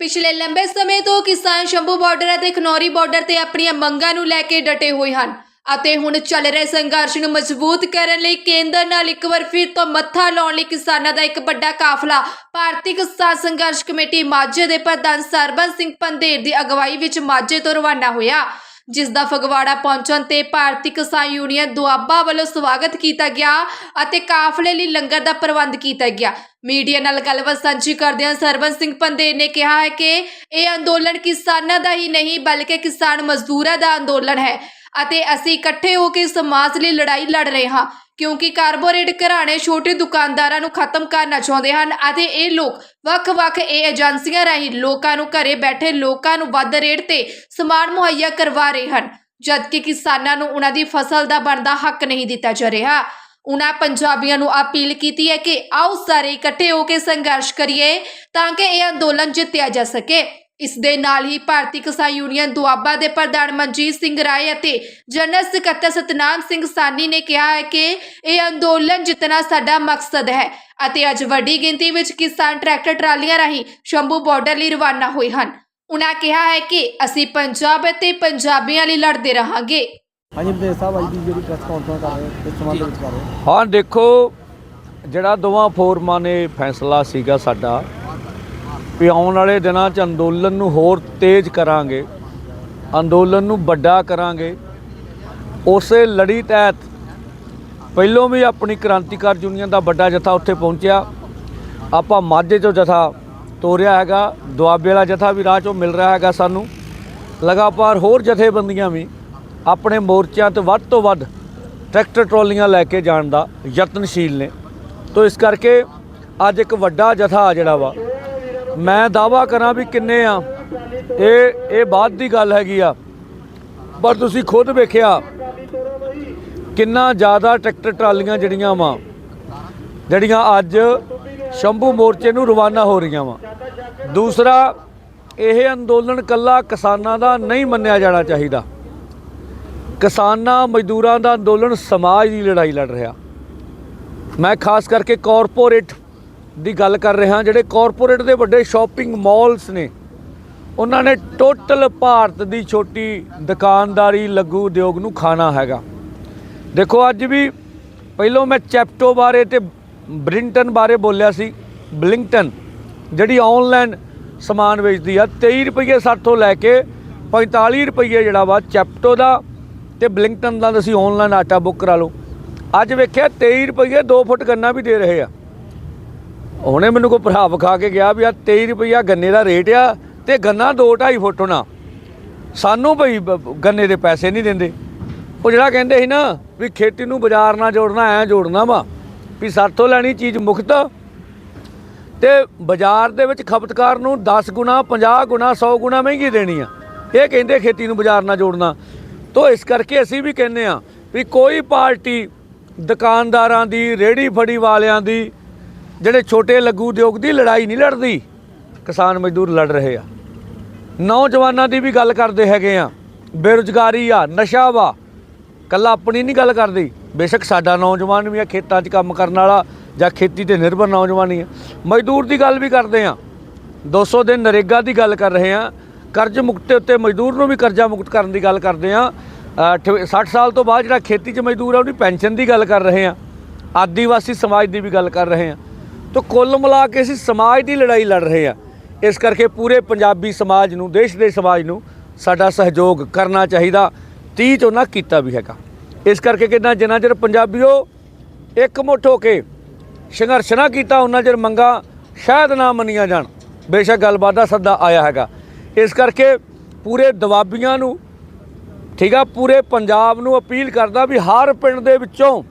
ਪਿਛਲੇ ਲੰਬੇ ਸਮੇਂ ਤੋਂ ਕਿਸਾਨ ਸ਼ੰਭੂ ਬਾਰਡਰ ਅਤੇ ਖਨੌਰੀ ਬਾਰਡਰ ਤੇ ਆਪਣੀਆਂ ਮੰਗਾਂ ਨੂੰ ਲੈ ਕੇ ਡਟੇ ਹੋਏ ਹਨ ਅਤੇ ਹੁਣ ਚੱਲ ਰਹੇ ਸੰਘਰਸ਼ ਨੂੰ ਮਜ਼ਬੂਤ ਕਰਨ ਲਈ ਕੇਂਦਰ ਨਾਲ ਇੱਕ ਵਾਰ ਫਿਰ ਤੋਂ ਮੱਥਾ ਲਾਉਣ ਲਈ ਕਿਸਾਨਾਂ ਦਾ ਇੱਕ ਵੱਡਾ ਕਾਫਲਾ ਭਾਰਤੀ ਕਿਸਾਨ ਸੰਘਰਸ਼ ਕਮੇਟੀ ਮਾਝੇ ਦੇ ਪ੍ਰਧਾਨ ਸਰਬਨ ਸਿੰਘ ਪੰਦੇਰ ਦੀ ਅਗਵਾਈ ਵਿੱਚ ਮਾਝੇ ਤੋਂ ਰਵਾਨਾ ਹੋਇਆ। ਜਿਸ ਦਾ ਫਗਵਾੜਾ ਪਹੁੰਚਣ ਤੇ ਭਾਰਤੀ ਕਿਸਾਨ ਯੂਨੀਅਨ ਦੁਆਬਾ ਵੱਲੋਂ ਸਵਾਗਤ ਕੀਤਾ ਗਿਆ ਅਤੇ ਕਾਫਲੇ ਲਈ ਲੰਗਰ ਦਾ ਪ੍ਰਬੰਧ ਕੀਤਾ ਗਿਆ। ਮੀਡੀਆ ਨਾਲ ਗੱਲਬਾਤ ਸਾਂਝੀ ਕਰਦਿਆਂ ਸਰਬਨ ਸਿੰਘ ਪੰਦੇ ਨੇ ਕਿਹਾ ਹੈ ਕਿ ਇਹ ਅੰਦੋਲਨ ਕਿਸਾਨਾਂ ਦਾ ਹੀ ਨਹੀਂ, ਬਲਕਿ ਕਿਸਾਨ ਮਜ਼ਦੂਰਾਂ ਦਾ ਅੰਦੋਲਨ ਹੈ। ਅਤੇ ਅਸੀਂ ਇਕੱਠੇ ਹੋ ਕੇ ਸਮਾਜ ਲਈ ਲੜਾਈ ਲੜ ਰਹੇ ਹਾਂ, ਕਿਉਂਕਿ ਕਾਰਪੋਰੇਟ ਘਰਾਣੇ ਛੋਟੇ ਦੁਕਾਨਦਾਰਾਂ ਨੂੰ ਖਤਮ ਕਰਨਾ ਚਾਹੁੰਦੇ ਹਨ ਅਤੇ ਇਹ ਲੋਕ ਵੱਖ-ਵੱਖ ਇਹ ਏਜੰਸੀਆਂ ਰਾਹੀਂ ਲੋਕਾਂ ਨੂੰ ਘਰੇ ਬੈਠੇ ਲੋਕਾਂ ਨੂੰ ਵੱਧ ਰੇਟ ਤੇ ਸਮਾਨ ਮੁਹੱਈਆ ਕਰਵਾ ਰਹੇ ਹਨ, ਜਦਕਿ ਕਿਸਾਨਾਂ ਨੂੰ ਉਹਨਾਂ ਦੀ ਫਸਲ ਦਾ ਬਣਦਾ ਹੱਕ ਨਹੀਂ ਦਿੱਤਾ ਜਾ ਰਿਹਾ। ਉਹਨਾਂ ਪੰਜਾਬੀਆਂ ਨੂੰ ਅਪੀਲ ਕੀਤੀ ਹੈ ਕਿ ਆਓ ਸਾਰੇ ਇਕੱਠੇ ਹੋ ਕੇ ਸੰਘਰਸ਼ ਕਰੀਏ ਤਾਂ ਕਿ ਇਹ ਅੰਦੋਲਨ ਜਿੱਤਿਆ ਜਾ ਸਕੇ। ਇਸ ਦੇ ਨਾਲ ਹੀ ਭਾਰਤੀ ਕਿਸਾਨ ਯੂਨੀਅਨ ਦੁਆਬਾ ਦੇ ਪ੍ਰਧਾਨ ਮਨਜੀਤ ਸਿੰਘ ਰਾਏ ਅਤੇ ਜਨਰਲ ਸਕੱਤਰ ਸਤਨਾਮ ਸਿੰਘ ਸਾਨੀ ਨੇ ਕਿਹਾ ਹੈ ਕਿ ਇਹ ਅੰਦੋਲਨ ਜਿੱਤਣਾ ਸਾਡਾ ਮਕਸਦ ਹੈ ਅਤੇ ਅੱਜ ਵੱਡੀ ਗਿਣਤੀ ਵਿੱਚ ਕਿਸਾਨ ਟਰੈਕਟਰ ਟਰਾਲੀਆਂ ਰਾਹੀਂ ਸ਼ੰਭੂ ਬਾਰਡਰ ਲਈ ਰਵਾਨਾ ਹੋਏ ਹਨ। ਉਹਨਾਂ ਕਿਹਾ ਹੈ ਕਿ ਅਸੀਂ ਪੰਜਾਬ ਅਤੇ ਪੰਜਾਬੀਆਂ ਲਈ ਲੜਦੇ ਰਹਾਂਗੇ। ਹਾਂਜੀ ਬਦੇ ਸਾਹਿਬ ਅੱਜ ਦੀ ਜਿਹੜੀ ਪ੍ਰੈਸ ਕਾਨਫਰੰਸ ਕਰ ਰਹੇ ਹੋ ਇਸ ਸੰਬੰਧ ਵਿੱਚ ਕਰ ਰਹੇ ਹੋ ਹਾਂ ਦੇਖੋ ਜਿਹੜਾ ਦੋਵਾਂ ਫੋਰਮਾਂ ਨੇ ਫੈਸਲਾ ਸੀਗਾ ਸਾਡਾ ਵੀ ਆਉਣ ਵਾਲੇ ਦਿਨਾਂ 'ਚ ਅੰਦੋਲਨ ਨੂੰ ਹੋਰ ਤੇਜ਼ ਕਰਾਂਗੇ, ਅੰਦੋਲਨ ਨੂੰ ਵੱਡਾ ਕਰਾਂਗੇ। ਉਸੇ ਲੜੀ ਤਹਿਤ ਪਹਿਲੋਂ ਵੀ ਆਪਣੀ ਕ੍ਰਾਂਤੀਕਾਰ ਯੂਨੀਅਨ ਦਾ ਵੱਡਾ ਜਥਾ ਉੱਥੇ ਪਹੁੰਚਿਆ। ਆਪਾਂ ਮਾਝੇ ਤੋਂ ਜਥਾ ਤੋਰਿਆ ਹੈਗਾ, ਦੁਆਬੇ ਵਾਲਾ ਜਥਾ ਵੀ ਰਾਹ 'ਚੋਂ ਮਿਲ ਰਿਹਾ ਹੈਗਾ ਸਾਨੂੰ। ਲਗਾਤਾਰ ਹੋਰ ਜਥੇਬੰਦੀਆਂ ਵੀ ਆਪਣੇ ਮੋਰਚਿਆਂ ਤੇ ਵੱਧ ਤੋਂ ਵੱਧ ਟਰੈਕਟਰ ਟਰਾਲੀਆਂ ਲੈ ਕੇ ਜਾਣ ਦਾ ਯਤਨਸ਼ੀਲ ਨੇ। ਤੋਂ ਇਸ ਕਰਕੇ ਅੱਜ ਇੱਕ ਵੱਡਾ ਜਥਾ ਜਿਹੜਾ ਵਾ ਮੈਂ ਦਾਵਾ ਕਰਾਂ ਵੀ ਕਿੰਨੇ ਆ। ਇਹ ਇਹ ਬਾਅਦ ਦੀ ਗੱਲ ਹੈਗੀ ਆ। ਪਰ ਤੁਸੀਂ ਖੁਦ ਵੇਖਿਆ ਕਿੰਨਾ ਜ਼ਿਆਦਾ ਟਰੈਕਟਰ ਟਰਾਲੀਆਂ ਜਿਹੜੀਆਂ ਵਾ, ਜਿਹੜੀਆਂ ਅੱਜ ਸ਼ੰਭੂ ਮੋਰਚੇ ਨੂੰ ਰਵਾਨਾ ਹੋ ਰਹੀਆਂ ਵਾ। ਦੂਸਰਾ, ਇਹ ਅੰਦੋਲਨ ਕੱਲਾ ਕਿਸਾਨਾਂ ਦਾ ਨਹੀਂ ਮੰਨਿਆ ਜਾਣਾ ਚਾਹੀਦਾ। ਕਿਸਾਨਾਂ ਮਜ਼ਦੂਰਾਂ ਦਾ ਅੰਦੋਲਨ ਸਮਾਜ ਦੀ ਲੜਾਈ ਲੜ ਰਿਹਾ। ਮੈਂ ਖਾਸ ਕਰਕੇ ਕਾਰਪੋਰੇਟ ਦੀ ਗੱਲ ਕਰ ਰਿਹਾ ਜਿਹੜੇ ਕਾਰਪੋਰੇਟ ਦੇ ਵੱਡੇ ਸ਼ਾਪਿੰਗ ਮਾਲਸ ਨੇ, ਉਹਨਾਂ ਨੇ ਟੋਟਲ ਭਾਰਤ ਦੀ ਛੋਟੀ ਦੁਕਾਨਦਾਰੀ ਲਘੂ ਉਦਯੋਗ ਨੂੰ ਖਾਣਾ ਹੈਗਾ। ਦੇਖੋ, ਅੱਜ ਵੀ ਪਹਿਲੋਂ ਮੈਂ ਚੈਪਟੋ ਬਾਰੇ ਤੇ ਬ੍ਰਿੰਟਨ ਬਾਰੇ ਬੋਲਿਆ ਸੀ ਬਲਿੰਗਟਨ ਜਿਹੜੀ ਆਨਲਾਈਨ ਸਮਾਨ ਵੇਚਦੀ ਆ 23 ਰੁਪਏ ਤੋਂ ਲੈ ਕੇ 45 ਰੁਪਏ ਜਿਹੜਾ ਵਾ ਚੈਪਟੋ ਦਾ ਤੇ ਬਲਿੰਗਟਨ ਦਾ, ਤੁਸੀਂ ਆਨਲਾਈਨ ਆਟਾ ਬੁੱਕ ਕਰਾ ਲਓ। ਅੱਜ ਵੇਖਿਆ 23 ਰੁਪਏ 2 ਫੁੱਟ ਗੰਨਾ ਵੀ ਦੇ ਰਹੇ ਆ। ਉਹਨੇ ਮੈਨੂੰ ਕੋਈ ਭਰਾ ਵਿਖਾ ਕੇ ਗਿਆ ਵੀ ਆ 23 ਰੁਪਈਆ ਗੰਨੇ ਦਾ ਰੇਟ ਆ ਤੇ ਗੰਨਾ 2 2.5 ਫੁੱਟ ਹੋਣਾ। ਸਾਨੂੰ ਭਈ ਗੰਨੇ ਦੇ ਪੈਸੇ ਨਹੀਂ ਦਿੰਦੇ। ਉਹ ਜਿਹੜਾ ਕਹਿੰਦੇ ਸੀ ਨਾ ਵੀ ਖੇਤੀ ਨੂੰ ਬਾਜ਼ਾਰ ਨਾਲ ਜੋੜਨਾ, ਐ ਜੋੜਨਾ ਵਾ, ਵੀ ਸਾਥੋਂ ਲੈਣੀ ਚੀਜ਼ ਮੁਕਤ। ਤੇ ਬਾਜ਼ਾਰ ਦੇ ਵਿੱਚ ਖਪਤਕਾਰ ਨੂੰ 10 ਗੁਣਾ 50 ਗੁਣਾ 100 ਗੁਣਾ ਮਹਿੰਗੀ ਦੇਣੀ ਆ। ਇਹ ਕਹਿੰਦੇ ਖੇਤੀ ਨੂੰ ਬਾਜ਼ਾਰ ਨਾਲ ਜੋੜਨਾ। ਤੋਂ ਇਸ ਕਰਕੇ ਅਸੀਂ ਵੀ ਕਹਿੰਦੇ ਆ ਵੀ ਕੋਈ ਪਾਰਟੀ ਦੁਕਾਨਦਾਰਾਂ ਦੀ ਰੇੜੀ ਫੜੀ ਵਾਲਿਆਂ ਦੀ ਜਿਹੜੇ ਛੋਟੇ ਲਘੂ ਉਦਯੋਗ ਦੀ ਲੜਾਈ ਨਹੀਂ ਲੜਦੀ, ਕਿਸਾਨ ਮਜ਼ਦੂਰ ਲੜ ਰਹੇ ਆ। ਨੌਜਵਾਨਾਂ ਦੀ ਵੀ ਗੱਲ ਕਰਦੇ ਹੈਗੇ ਆ, ਬੇਰੁਜ਼ਗਾਰੀ ਆ, ਨਸ਼ਾ ਵਾ, ਕੱਲਾ ਆਪਣੀ ਨਹੀਂ ਗੱਲ ਕਰਦੀ। ਬੇਸ਼ੱਕ ਸਾਡਾ ਨੌਜਵਾਨ ਵੀ ਆ, ਖੇਤਾਂ 'ਚ ਕੰਮ ਕਰਨ ਵਾਲਾ ਜਾਂ ਖੇਤੀ ਤੇ ਨਿਰਭਰ ਨੌਜਵਾਨ ਹੀ ਆ। ਮਜ਼ਦੂਰ ਦੀ ਗੱਲ ਵੀ ਕਰਦੇ ਆ। 200 ਦਿਨ ਨਰੇਗਾ ਦੀ ਗੱਲ ਕਰ ਰਹੇ ਆ। ਕਰਜ਼ ਮੁਕਤ ਉੱਤੇ ਮਜ਼ਦੂਰ ਨੂੰ ਵੀ ਕਰਜ਼ਾ ਮੁਕਤ ਕਰਨ ਦੀ ਗੱਲ ਕਰਦੇ ਆ। 60 ਸਾਲ ਤੋਂ ਬਾਅਦ ਜਿਹੜਾ ਖੇਤੀ 'ਚ ਮਜ਼ਦੂਰ ਆ, ਉਹਦੀ ਪੈਨਸ਼ਨ ਦੀ ਗੱਲ ਕਰ ਰਹੇ ਆ। ਆਦੀਵਾਸੀ ਸਮਾਜ ਦੀ ਵੀ ਗੱਲ ਕਰ ਰਹੇ ਆ। ਤਾਂ ਕੁੱਲ ਮਿਲਾ ਕੇ ਅਸੀਂ ਸਮਾਜ ਦੀ ਲੜਾਈ ਲੜ ਰਹੇ ਆ ਇਸ ਕਰਕੇ ਪੂਰੇ ਪੰਜਾਬੀ ਸਮਾਜ ਨੂੰ, ਦੇਸ਼ ਦੇ ਸਮਾਜ ਨੂੰ ਸਾਡਾ ਸਹਿਯੋਗ ਕਰਨਾ ਚਾਹੀਦਾ। 30 ਚੋਂ ਨਾ ਕੀਤਾ ਵੀ ਹੈਗਾ। ਇਸ ਕਰਕੇ ਕਿੰਨਾ ਜਿੰਨਾ ਚਿਰ ਪੰਜਾਬੀਓ ਇੱਕ ਮੁੱਠ ਹੋ ਕੇ ਸੰਘਰਸ਼ ਨਾ ਕੀਤਾ ਉਹਨਾਂ ਚਿਰ ਮੰਗਾ ਸ਼ਾਇਦ ਨਾ ਮੰਨੀਆਂ ਜਾਣ। ਬੇਸ਼ੱਕ ਗੱਲਬਾਤ ਦਾ ਸੱਦਾ ਆਇਆ ਹੈਗਾ। ਇਸ ਕਰਕੇ ਪੂਰੇ ਦਵਾਬੀਆਂ ਨੂੰ, ਠੀਕ ਆ, ਪੂਰੇ ਪੰਜਾਬ ਨੂੰ ਅਪੀਲ ਕਰਦਾ ਵੀ ਹਰ ਪਿੰਡ ਦੇ ਵਿੱਚੋਂ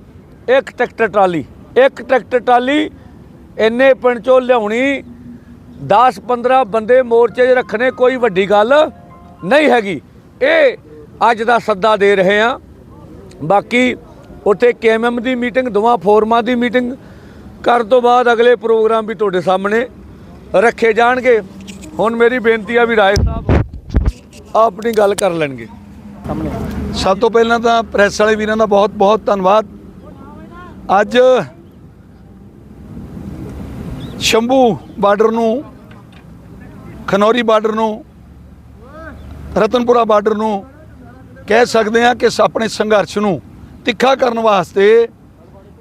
ਇੱਕ ਟਰੈਕਟਰ ਟਰਾਲੀ, ਇੱਕ ਟਰੈਕਟਰ ਟਰਾਲੀ ਇੰਨੇ ਪਿੰਡ ਚੋਂ ਲਿਆਉਣੀ 10 15 ਬੰਦੇ ਮੋਰਚੇ 'ਚ ਰੱਖਣੇ ਕੋਈ ਵੱਡੀ ਗੱਲ ਨਹੀਂ ਹੈਗੀ। ਇਹ ਅੱਜ ਦਾ ਸੱਦਾ ਦੇ ਰਹੇ ਆ ਬਾਕੀ ਉੱਥੇ ਕੇਐਮਐਮ ਦੀ ਮੀਟਿੰਗ, ਦੋਵਾਂ ਫੋਰਮਾਂ ਦੀ ਮੀਟਿੰਗ ਕਰਨ ਤੋਂ ਬਾਅਦ ਅਗਲੇ ਪ੍ਰੋਗਰਾਮ ਵੀ ਤੁਹਾਡੇ ਸਾਹਮਣੇ ਰੱਖੇ ਜਾਣਗੇ। ਹੁਣ ਮੇਰੀ ਬੇਨਤੀ ਆ ਵੀ ਰਾਏ ਸਾਹਿਬ ਆਪਣੀ ਗੱਲ ਕਰ ਲੈਣਗੇ। ਸਾਹਮਣੇ ਸਭ ਤੋਂ ਪਹਿਲਾਂ ਤਾਂ ਪ੍ਰੈਸ ਵਾਲੇ ਵੀਰਾਂ ਦਾ ਬਹੁਤ ਬਹੁਤ ਧੰਨਵਾਦ। ਅੱਜ ਸ਼ੰਭੂ ਬਾਰਡਰ ਨੂੰ, ਖਨੌਰੀ ਬਾਰਡਰ ਨੂੰ, ਰਤਨਪੁਰਾ ਬਾਰਡਰ ਨੂੰ ਕਹਿ ਸਕਦੇ ਹਾਂ ਕਿ ਆਪਣੇ ਸੰਘਰਸ਼ ਨੂੰ ਤਿੱਖਾ ਕਰਨ ਵਾਸਤੇ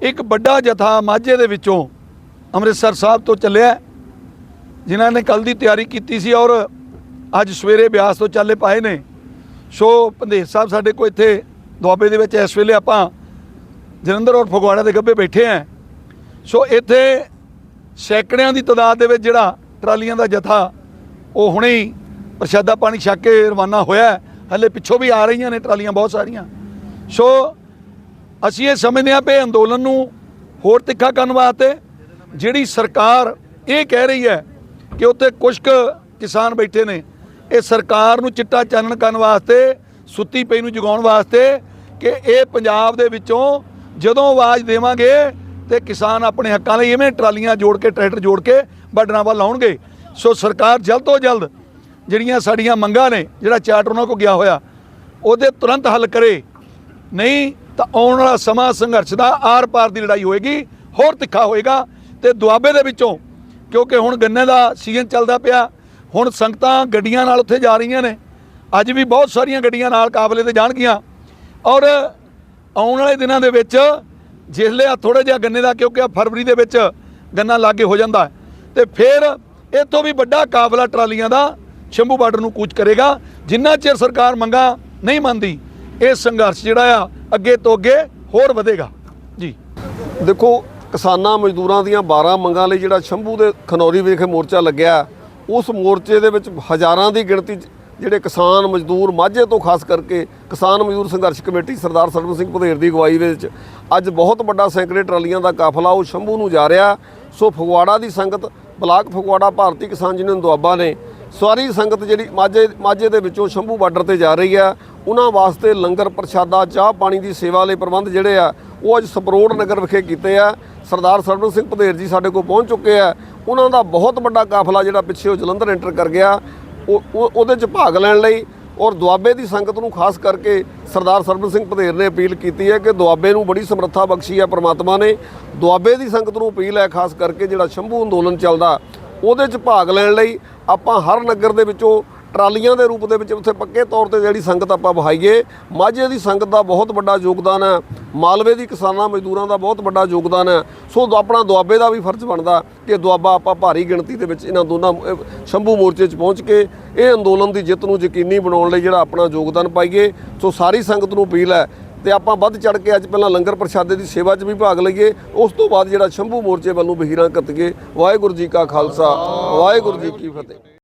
ਇੱਕ ਵੱਡਾ ਜਥਾ ਮਾਝੇ ਦੇ ਵਿੱਚੋਂ ਅੰਮ੍ਰਿਤਸਰ ਸਾਹਿਬ ਤੋਂ ਚੱਲਿਆ ਜਿਨ੍ਹਾਂ ਨੇ ਕੱਲ ਦੀ ਤਿਆਰੀ ਕੀਤੀ ਸੀ ਔਰ ਅੱਜ ਸਵੇਰੇ ਬਿਆਸ ਤੋਂ ਚੱਲੇ ਪਾਏ ਨੇ। ਸੋ ਪੰਦੇਰ ਸਾਹਿਬ, ਸਾਡੇ ਕੋਲ ਇੱਥੇ ਦੁਆਬੇ ਦੇ ਵਿੱਚ ਇਸ ਵੇਲੇ ਆਪਾਂ ਜਲੰਧਰ ਔਰ ਫਗਵਾੜਾ ਦੇ ਗੱਭੇ ਬੈਠੇ ਆਂ ਸੋ ਇੱਥੇ ਸੈਂਕੜਿਆਂ ਦੀ ਤਾਦਾਦ ਦੇ ਵਿੱਚ ਜਿਹੜਾ ਟਰਾਲੀਆਂ ਦਾ ਜਥਾ, ਉਹ ਹੁਣੇ ਹੀ ਪ੍ਰਸ਼ਾਦਾ ਪਾਣੀ ਛਕ ਕੇ ਰਵਾਨਾ ਹੋਇਆ ਹੈ। ਹਲੇ ਪਿੱਛੋਂ ਵੀ ਆ ਰਹੀਆਂ ਨੇ ਟਰਾਲੀਆਂ, ਬਹੁਤ ਸਾਰੀਆਂ ਸੋ ਅਸੀਂ ਇਹ ਸਮਝਦੇ ਹਾਂ ਕਿ ਅੰਦੋਲਨ ਨੂੰ ਹੋਰ ਤਿੱਖਾ ਕਰਨ ਵਾਸਤੇ ਜਿਹੜੀ ਸਰਕਾਰ ਇਹ ਕਹਿ ਰਹੀ ਹੈ ਕਿ ਉੱਥੇ ਕੁਝ ਕੁ ਕਿਸਾਨ ਬੈਠੇ ਨੇ, ਇਹ ਸਰਕਾਰ ਨੂੰ ਚਿੱਟਾ ਚਾਨਣ ਕਰਨ ਵਾਸਤੇ, ਸੁੱਤੀ ਪਈ ਨੂੰ ਜਗਾਉਣ ਵਾਸਤੇ ਕਿ ਇਹ ਪੰਜਾਬ ਦੇ ਵਿੱਚੋਂ ਜਦੋਂ ਆਵਾਜ਼ ਦੇਵਾਂਗੇ ਤੇ ਕਿਸਾਨ ਆਪਣੇ ਹੱਕਾਂ ਲਈ ਇਵੇਂ ਟਰਾਲੀਆਂ ਜੋੜ ਕੇ, ਟਰੈਕਟਰ ਜੋੜ ਕੇ ਵੱਢਣਾ ਵੱਲ ਆਉਣਗੇ ਸੋ ਸਰਕਾਰ ਜਲਦ ਤੋਂ ਜਲਦ ਜਿਹੜੀਆਂ ਸਾਡੀਆਂ ਮੰਗਾਂ ਨੇ, ਜਿਹੜਾ ਚਾਰਟਰ ਉਹਨਾਂ ਕੋ ਗਿਆ ਹੋਇਆ, ਉਹਦੇ ਤੁਰੰਤ ਹੱਲ ਕਰੇ। ਨਹੀਂ ਤਾਂ ਆਉਣ ਵਾਲਾ ਸਮਾਂ ਸੰਘਰਸ਼ ਦਾ ਆਰ-ਪਾਰ ਦੀ ਲੜਾਈ ਹੋਏਗੀ, ਹੋਰ ਤਿੱਖਾ ਹੋਏਗਾ ਤੇ ਦੁਆਬੇ ਦੇ ਵਿੱਚੋਂ, ਕਿਉਂਕਿ ਹੁਣ ਗੰਨੇ ਦਾ ਸੀਜ਼ਨ ਚੱਲਦਾ ਪਿਆ, ਹੁਣ ਸੰਗਤਾਂ ਗੱਡੀਆਂ ਨਾਲ ਉੱਥੇ ਜਾ ਰਹੀਆਂ ਨੇ। ਅੱਜ ਵੀ ਬਹੁਤ ਸਾਰੀਆਂ ਗੱਡੀਆਂ ਨਾਲ ਕਾਬਲੇ ਤੇ ਜਾਣਗੀਆਂ। ਔਰ ਆਉਣ ਵਾਲੇ ਦਿਨਾਂ ਦੇ ਵਿੱਚ ਜਿਸਲੇ ਆ ਥੋੜਾ ਜਿਹਾ ਗੰਨੇ ਦਾ, ਕਿਉਂਕਿ ਆ ਫਰਵਰੀ ਦੇ ਵਿੱਚ ਗੰਨਾ ਲਾਗੇ ਹੋ ਜਾਂਦਾ ਹੈ। ਤੇ ਫਿਰ ਇਤੋਂ ਵੀ ਵੱਡਾ ਕਾਫਲਾ ਟਰਾਲੀਆਂ ਦਾ ਸ਼ੰਭੂ ਬਾਰਡਰ ਨੂੰ ਕੂਚ ਕਰੇਗਾ। ਜਿੰਨਾ ਚਿਰ ਸਰਕਾਰ ਮੰਗਾ ਨਹੀਂ ਮੰਨਦੀ, ਇਹ ਸੰਘਰਸ਼ ਜਿਹੜਾ ਆ, ਅੱਗੇ ਤੋਂ ਅੱਗੇ ਹੋਰ ਵਧੇਗਾ। ਜੀ। ਦੇਖੋ, ਕਿਸਾਨਾਂ ਮਜ਼ਦੂਰਾਂ ਦੀਆਂ 12 ਮੰਗਾਂ ਲਈ ਜਿਹੜਾ ਸ਼ੰਭੂ ਦੇ ਖਨੌਰੀ ਵਿਖੇ ਮੋਰਚਾ ਲੱਗਿਆ, ਉਸ ਮੋਰਚੇ ਦੇ ਵਿੱਚ ਹਜ਼ਾਰਾਂ ਦੀ ਗਿਣਤੀ 'ਚ ਜਿਹੜੇ ਕਿਸਾਨ ਮਜ਼ਦੂਰ ਮਾਝੇ ਤੋਂ ਖਾਸ ਕਰਕੇ ਕਿਸਾਨ ਮਜ਼ਦੂਰ ਸੰਘਰਸ਼ ਕਮੇਟੀ ਸਰਦਾਰ ਸਰਬਨ ਸਿੰਘ ਭਦੇਰ ਦੀ ਅਗਵਾਈ ਵਿੱਚ ਅੱਜ ਬਹੁਤ ਵੱਡਾ ਸੈਂਕੜੇ ਟਰਾਲੀਆਂ ਦਾ ਕਾਫਲਾ ਉਹ ਸ਼ੰਭੂ ਨੂੰ ਜਾ ਰਿਹਾ। ਸੋ ਫਗਵਾੜਾ ਦੀ ਸੰਗਤ, ਬਲਾਕ ਫਗਵਾੜਾ ਭਾਰਤੀ ਕਿਸਾਨ ਯੂਨੀਅਨ ਦੁਆਬਾ ਨੇ ਸਾਰੀ ਸੰਗਤ ਜਿਹੜੀ ਮਾਝੇ ਮਾਝੇ ਦੇ ਵਿੱਚੋਂ ਸ਼ੰਭੂ ਬਾਰਡਰ ਤੇ ਜਾ ਰਹੀ ਆ, ਉਹਨਾਂ ਵਾਸਤੇ ਲੰਗਰ ਪ੍ਰਸ਼ਾਦਾ, ਚਾਹ ਪਾਣੀ ਦੀ ਸੇਵਾ ਲਈ ਪ੍ਰਬੰਧ ਜਿਹੜੇ ਆ, ਉਹ ਅੱਜ ਸਪਰੋੜ ਨਗਰ ਵਿਖੇ ਕੀਤੇ ਆ। ਸਰਦਾਰ ਸਰਬਨ ਸਿੰਘ ਭਦੇਰ ਜੀ ਸਾਡੇ ਕੋਲ ਪਹੁੰਚ ਚੁੱਕੇ ਆ। ਉਹਨਾਂ ਦਾ ਬਹੁਤ ਵੱਡਾ ਕਾਫਲਾ ਜਿਹੜਾ ਪਿੱਛੇ ਉਹ ਜਲੰਧਰ ਐਂਟਰ ਕਰ ਗਿਆ। ਉਹਦੇ 'ਚ ਭਾਗ ਲੈਣ ਲਈ ਔਰ ਦੁਆਬੇ ਦੀ ਸੰਗਤ ਨੂੰ ਖਾਸ ਕਰਕੇ ਸਰਦਾਰ ਸਰਬਤ ਸਿੰਘ ਭਦੇਰ ਨੇ ਅਪੀਲ ਕੀਤੀ ਹੈ ਕਿ ਦੁਆਬੇ ਨੂੰ ਬੜੀ ਸਮਰੱਥਾ ਬਖਸ਼ੀ ਹੈ ਪ੍ਰਮਾਤਮਾ ਨੇ। ਦੁਆਬੇ ਦੀ ਸੰਗਤ ਨੂੰ ਅਪੀਲ ਹੈ ਖਾਸ ਕਰਕੇ ਜਿਹੜਾ ਸ਼ੰਭੂ ਅੰਦੋਲਨ ਚੱਲਦਾ, ਉਹਦੇ 'ਚ ਭਾਗ ਲੈਣ ਲਈ ਆਪਾਂ ਹਰ ਨਗਰ ਦੇ ਵਿੱਚੋਂ ਟਰਾਲੀਆਂ ਦੇ ਰੂਪ ਦੇ ਵਿੱਚ ਉੱਥੇ ਪੱਕੇ ਤੌਰ ਤੇ ਜਿਹੜੀ ਸੰਗਤ ਆਪਾਂ ਵਹਾਈਏ, ਮਾਝੇ ਦੀ ਸੰਗਤ ਦਾ ਬਹੁਤ ਵੱਡਾ ਯੋਗਦਾਨ ਹੈ, ਮਾਲਵੇ ਦੀ ਕਿਸਾਨਾਂ ਮਜ਼ਦੂਰਾਂ ਦਾ ਬਹੁਤ ਵੱਡਾ ਯੋਗਦਾਨ ਹੈ। ਸੋ ਦੁ- ਆਪਣਾ ਦੁਆਬੇ ਦਾ ਵੀ ਫਰਜ਼ ਬਣਦਾ ਕਿ ਦੁਆਬਾ ਆਪਾਂ ਭਾਰੀ ਗਿਣਤੀ ਦੇ ਵਿੱਚ ਇਹਨਾਂ ਦੋਨਾਂ ਸ਼ੰਭੂ ਮੋਰਚੇ 'ਚ ਪਹੁੰਚ ਕੇ ਇਹ ਅੰਦੋਲਨ ਦੀ ਜਿੱਤ ਨੂੰ ਯਕੀਨੀ ਬਣਾਉਣ ਲਈ ਜਿਹੜਾ ਆਪਣਾ ਯੋਗਦਾਨ ਪਾਈਏ। ਸੋ ਸਾਰੀ ਸੰਗਤ ਨੂੰ ਅਪੀਲ ਹੈ ਤੇ ਆਪਾਂ ਵੱਧ ਚੜ ਕੇ ਅੱਜ ਪਹਿਲਾਂ ਲੰਗਰ ਪ੍ਰਸ਼ਾਦੇ ਦੀ ਸੇਵਾ 'ਚ ਵੀ ਭਾਗ ਲਈਏ, ਉਸ ਤੋਂ ਬਾਅਦ ਜਿਹੜਾ ਸ਼ੰਭੂ ਮੋਰਚੇ ਵੱਲੋਂ ਬਹੀਰਾਂ ਕੱਤੀਏ। ਵਾਹਿਗੁਰੂ ਜੀ ਕਾ ਖਾਲਸਾ, ਵਾਹਿਗੁਰੂ ਜੀ ਕੀ ਫਤਿਹ।